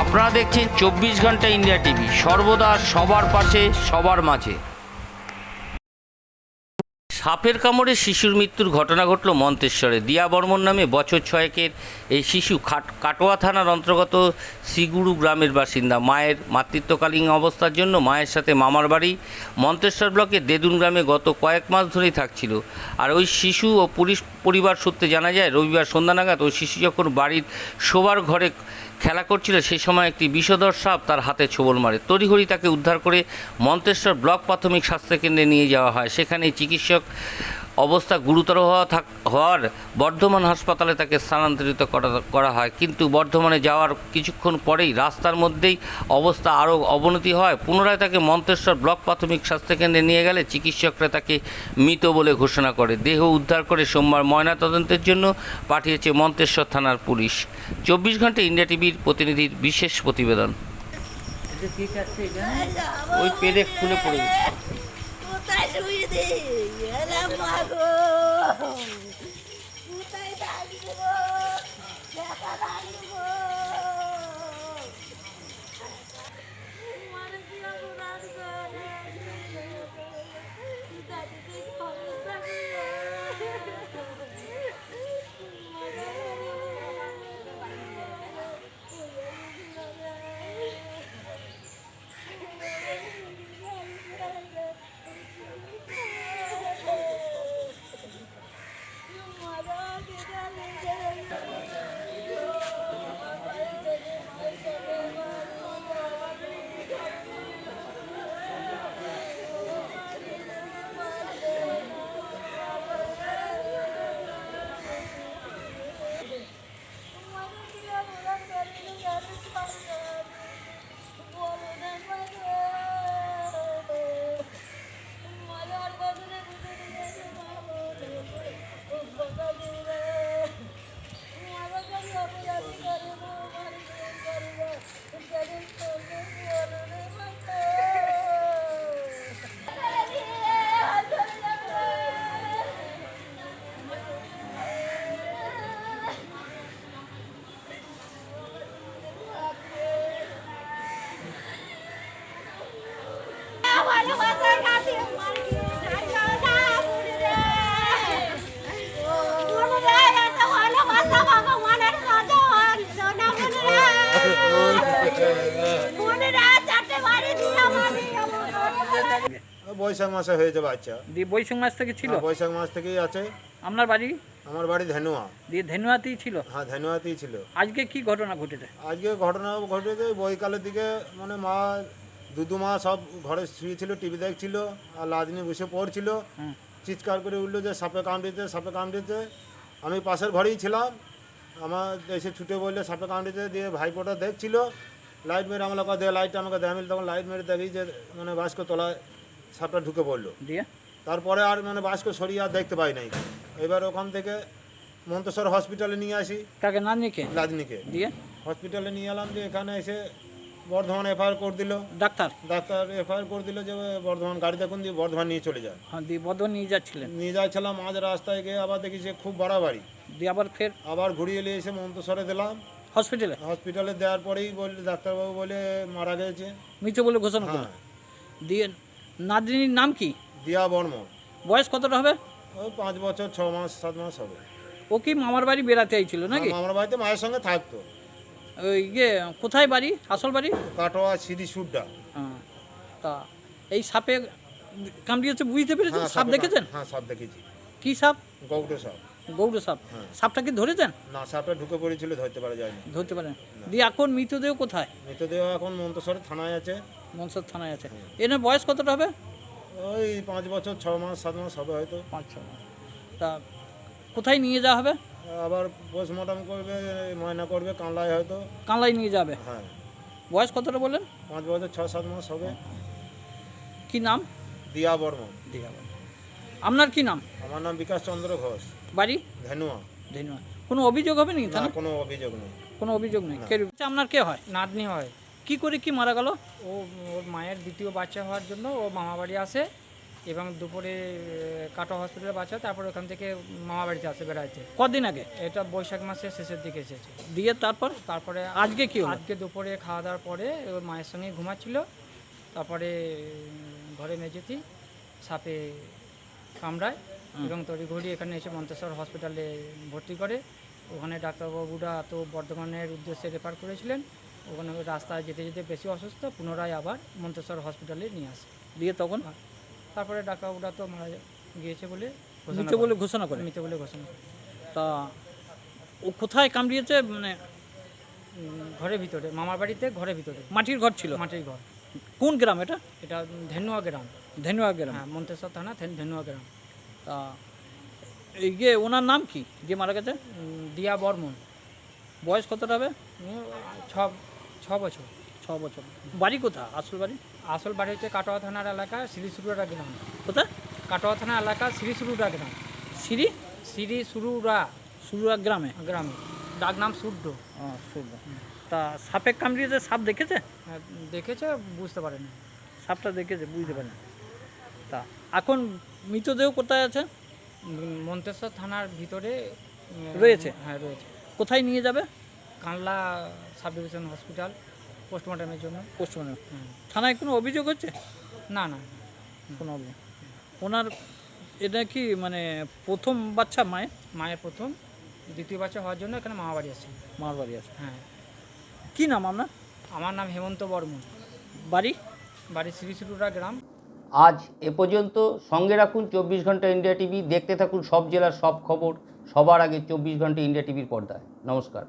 আপনারা দেখছেন চব্বিশ ঘণ্টা ইন্ডিয়া টিভি। সর্বদা সবার পাশে, সবার মাঝে। সাপের কামড়ে শিশুর মৃত্যুর ঘটনা ঘটল মন্তেশ্বরে। দিয়া বর্মন নামে বছর ছয়েকের এই শিশু খাট, কাটোয়া থানার অন্তর্গত সিগুড়ু গ্রামের বাসিন্দা। মায়ের মাতৃত্বকালীন অবস্থার জন্য মায়ের সাথে মামার বাড়ি। মন্তেশ্বর ব্লকের দেদুন গ্রামে গত কয়েক মাস ধরেই থাকছিল। আর ওই শিশু ও পুলিশ পরিবার সূত্রে জানা যায়, রবিবার সন্ধ্যা নাগাদ ওই শিশু যখন বাড়ির শোবার ঘরে খেলা করছিল, সেই সময় একটি বিষধর সাপ তার হাতে ছোবল মারে। তড়িঘড়ি তাকে উদ্ধার করে মন্তেশ্বর ব্লক প্রাথমিক স্বাস্থ্যকেন্দ্রে নিয়ে যাওয়া হয়। সেখানে চিকিৎসক অবস্থা গুরুতর হওয়া থাক হওয়ার বর্ধমান হাসপাতালে তাকে স্থানান্তরিত করা করা হয়। কিন্তু বর্ধমানে যাওয়ার কিছুক্ষণ পরেই রাস্তার মধ্যেই অবস্থা আরও অবনতি হয়। পুনরায় তাকে মন্তেশ্বর ব্লক প্রাথমিক স্বাস্থ্যকেন্দ্রে নিয়ে গেলে চিকিৎসকরা তাকে মৃত বলে ঘোষণা করে। দেহ উদ্ধার করে সোমবার ময়নাতদন্তের জন্য পাঠিয়েছে মন্তেশ্বর থানার পুলিশ। চব্বিশ ঘণ্টা ইন্ডিয়া টিভির প্রতিনিধির বিশেষ প্রতিবেদন। ওই পেরে খুলে পড়ে গেছে। কোথায় শুয়ে দে বৈশাখ মাসে হয়েছে বাচ্চা। দিয়ে বৈশাখ মাস থেকে ছিল? হ্যাঁ, বৈশাখ মাস থেকেই আছে। আপনার বাড়ি? আমার বাড়ি ধেনুয়া। দিয়ে ধেনুয়াতেই ছিল? হ্যাঁ ধেনুয়াতেই ছিল। আজকে কি ঘটনা ঘটেছে? আজকে ঘটনা ঘটেছে বৈকালের দিকে মানে মা দুদু মা সব ঘরে শুয়েছিল টিভি দেখছিল আর লাদিনী বসে পড়ছিল। হুম। চিৎকার করে উঠল যে সাপে কামড়েছে সাপে কামড়েছে। আমি পাশের ঘরেই ছিলাম। আমার এসে ছুটে বললে সাপে কামড়েছে দিয়ে ভাইপোটা দেখছিল। লাইট মেরে আমাকে দে লাইটটা আমাকে দেয় তখন লাইট মেরে দেখি যে মানে বাস্ক তলায় সাপটা ঢুকে পড়ল। দিয়ে? তারপরে আর মানে বাস্ক সরিয়ে আর দেখতে পাই নাই। এবার ওখান থেকে মন্তেশ্বর হসপিটালে নিয়ে আসি। কাকে না নিকে লাদনিকে দিয়ে? হসপিটালে নিয়ে এলাম যে এখানে এসে বর্ধমান এফআইআর করে দিল। ডাক্তার? ডাক্তার এফআইআর করে দিল যে বর্ধমান গাড়ি দেখুন দিয়ে বর্ধমান নিয়ে চলে যায় হ্যাঁ দিয়ে বর্ধমান নিয়ে যাচ্ছিলেন? নিয়ে যাচ্ছিলাম আজ রাস্তায় গিয়ে আবার দেখি যে খুব বাড়াবাড়ি। দিয়ে আবার ফের? আবার ঘুরিয়ে নিয়ে এসে মন্তেশ্বরে দিলাম। হসপিটালে? হসপিটালে দেওয়ার পরেই বললে ডাক্তারবাবু বলে মারা গেছে। মৃত বলে ঘোষণা হ্যাঁ। দিয়ে নাদিনীর নাম কি? দিয়া বর্মন বয়স কতটা হবে? ওই পাঁচ বছর ছ মাস সাত মাস হবে। ও কি মামার বাড়ি বেড়াতে আইছিল নাকি? মামার বাড়িতে মায়ের সঙ্গে থাকতো। ওই ইয়ে কোথায় বাড়ি? আসল বাড়ি? কাটোয়া সিঁড়ি সুড্ডা। হ্যাঁ তা এই সাপে কামড়িয়েছে বুঝতে পেরেছেন? হ্যাঁ, সাপ দেখেছেন? হ্যাঁ সাপ দেখেছি। কি সাপ? গৌড় সাপ। গৌড় সাপ। হ্যাঁ। সাপটা কি ধরেছেন? না সাপটা ঢুকে পড়েছিল ধরতে পারা যায়নি। ধরতে পারেন দিয়ে এখন মৃতদেহ কোথায়? মৃতদেহ এখন মন্তেশ্বরে থানায় আছে। মনসর থানায় আছে। এনার বয়স কতটা হবে? ওই পাঁচ বছর ছ মাস সাত মাস হবে হয়তো। পাঁচ ছ মাস। তা কোথায় নিয়ে যাওয়া হবে? আবার পোস্টমর্টম করবে ময়না করবে কানলায় হয়তো। কানলাই নিয়ে যাবে। হ্যাঁ। বয়স কতটা বললেন? পাঁচ বছর ছ সাত মাস হবে। কি নাম? দিয়া বর্মন। দীঘা আপনার কি নাম? আমার নাম বিকাশ চন্দ্র ঘোষ। বাড়ি? ধেনুয়া। ধন্যবাদ কোনো অভিযোগ হবে নাকি না কোনো অভিযোগ নেই। কোনো অভিযোগ নেই। কে আচ্ছা, আপনার কে হয়? নাতনি হয়। কি করে কি মারা গেল? ও ওর মায়ের দ্বিতীয় বাচ্চা হওয়ার জন্য ও মামা বাড়ি আসে এবং দুপুরে কাটোয়া হসপিটালে বাচ্চা তারপর ওখান থেকে মামা বাড়িতে আসে বেড়াইতে। কদিন আগে? এটা বৈশাখ মাসের শেষের দিকে এসেছে। দিয়ে তারপর? তারপরে আজকে কি আজকে দুপুরে খাওয়া দাওয়ার পরে ওর মায়ের সঙ্গে ঘুমাচ্ছিল। তারপরে ঘরে মেঝেতি সাপে কামড়ায় এবং তড়িঘড়ি এখানে এসে মন্তেশ্বর হসপিটালে ভর্তি করে। ওখানে ডাক্তারবাবুরা তো বর্ধমানের উদ্দেশ্যে রেফার করেছিলেন। ওখানে রাস্তায় যেতে যেতে বেশি অসুস্থ পুনরায় আবার মন্তেশ্বর হসপিটালে নিয়ে আসে। দিয়ে তখন? তারপরে ডাক্তারবাবুরা তো মারা গিয়েছে বলে ঘোষণা মৃত বলে করে। ঘোষণা করে। মৃত বলে ঘোষণা করে। তা ও কোথায় কামড়িয়েছে? মানে ঘরের ভিতরে মামার বাড়িতে ঘরের ভিতরে। মাটির ঘর ছিল? মাটির ঘর। কোন গ্রাম এটা? এটা ধেনুয়া গ্রাম। ধেনুয়া গ্রাম। হ্যাঁ মন্তেশ্বর থানা ধেন- ধেনুয়া গ্রাম। তা এই যে ওনার নাম কি? যে মারা গেছে? দিয়া বর্মন। বয়স কতটা হবে? ছ ছ বছর। ছ বছর। বাড়ি কোথায়? আসল বাড়ি? আসল বাড়ি হচ্ছে কাটোয়া থানার এলাকা শ্রী শ্রীসুরুরা গ্রাম। কোথায়? কাটোয়া থানা এলাকা শ্রী শ্রীসুরুরা গ্রাম। সিঁড়ি? শ্রীসুরুরা সুরুয়া গ্রামে? গ্রামে। ডাক নাম সূর্য ও, শুনলাম। তা সাপে কামড়িয়েছে সাপ দেখেছে? হ্যাঁ, দেখেছে বুঝতে পারেনি। সাপটা দেখেছে বুঝতে পারে তা এখন মৃতদেহ কোথায় আছে? মন্তেশ্বর থানার ভিতরে রয়েছে? হ্যাঁ রয়েছে। কোথায় নিয়ে যাবে? কানলা সাব ডিভিশন হসপিটাল পোস্টমর্টমের জন্য। পোস্টমর্টম। হুম। থানায় কোনো অভিযোগ হচ্ছে? না না। কোনো অভিযোগ। ওনার এটা কি মানে প্রথম বাচ্চা মায়ের? মায়ের প্রথম দ্বিতীয় বাচ্চা হওয়ার জন্য এখানে মামা বাড়ি আসছে। মার বাড়ি আছে হ্যাঁ। কি নাম আপনার? আমার নাম হেমন্ত বর্মন। বাড়ি? বাড়ি শ্রী শ্রীসুরুরা গ্রাম। আজ এ পর্যন্ত সঙ্গে রাখুন চব্বিশ ঘণ্টা ইন্ডিয়া টিভি। দেখতে থাকুন সব জেলার সব খবর। সবার আগে চব্বিশ ঘণ্টা ইন্ডিয়া টিভির পর্দায়। নমস্কার।